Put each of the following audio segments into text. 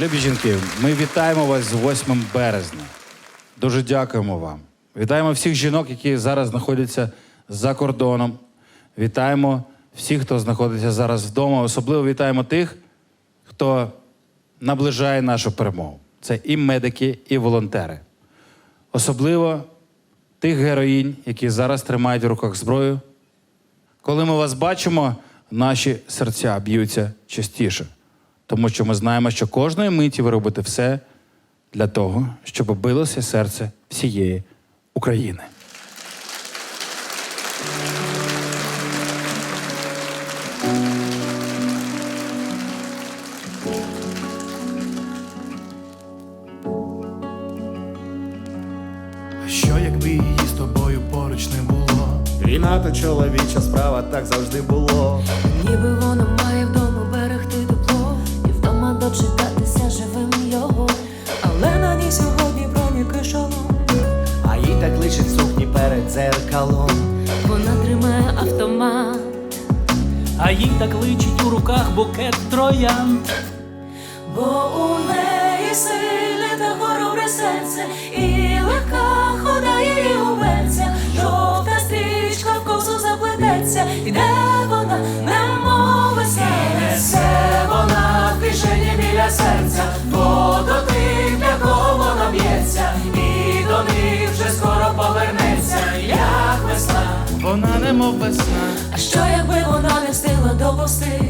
Любі жінки, ми вітаємо вас з 8 березня. Дуже дякуємо вам. Вітаємо всіх жінок, які зараз знаходяться за кордоном. Вітаємо всіх, хто знаходиться зараз вдома. Особливо вітаємо тих, хто наближає нашу перемогу. Це і медики, і волонтери. Особливо тих героїнь, які зараз тримають в руках зброю. Коли ми вас бачимо, наші серця б'ються частіше, тому що ми знаємо, що кожної миті ви робите все для того, щоб билося серце всієї України. Що якби її з тобою поруч не було? Війна то чоловіча справа, так завжди було. Ніби вона дзеркалом. Вона тримає автомат. А їй так личить у руках букет троян. Бо у неї сильне та хоробре серце, і легка хода її уберця, жовта стрічка в косу заплететься, іде вона, Вона немов весна. А що якби вона не встигла допусти,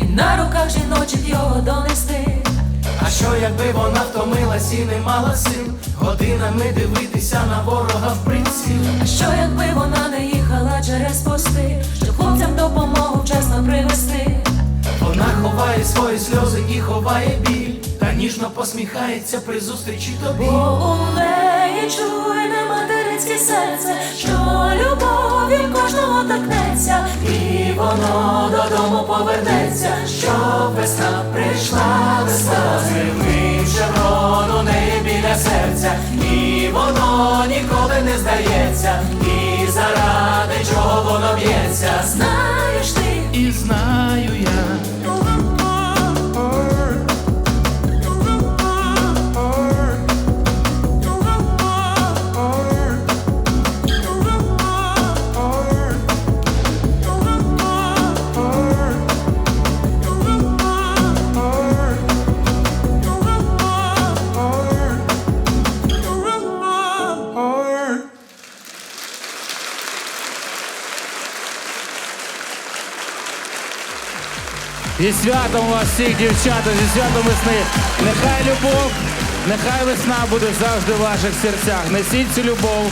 і на руках жіночих його донести? А що якби вона втомилась і не мала сил, годинами дивитися на ворога в приціл. А що якби вона не їхала через пости, щоб хлопцям допомогу вчасно привезти? Вона ховає свої сльози і ховає біль, та ніжно посміхається при зустрічі тобі. Бо у неї чуйне материнське серце, що воно додому повернеться, щоб весна прийшла, весна Зимним шеврон не біля серця, і воно ніколи не здається, і заради чого воно б'ється. Зі святом вас всіх, дівчата, зі святом весни. Нехай любов, нехай весна буде завжди в ваших серцях. Несіть цю любов,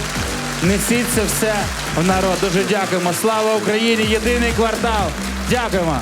несіть це все в народ. Дуже дякуємо. Слава Україні! Єдиний квартал. Дякуємо.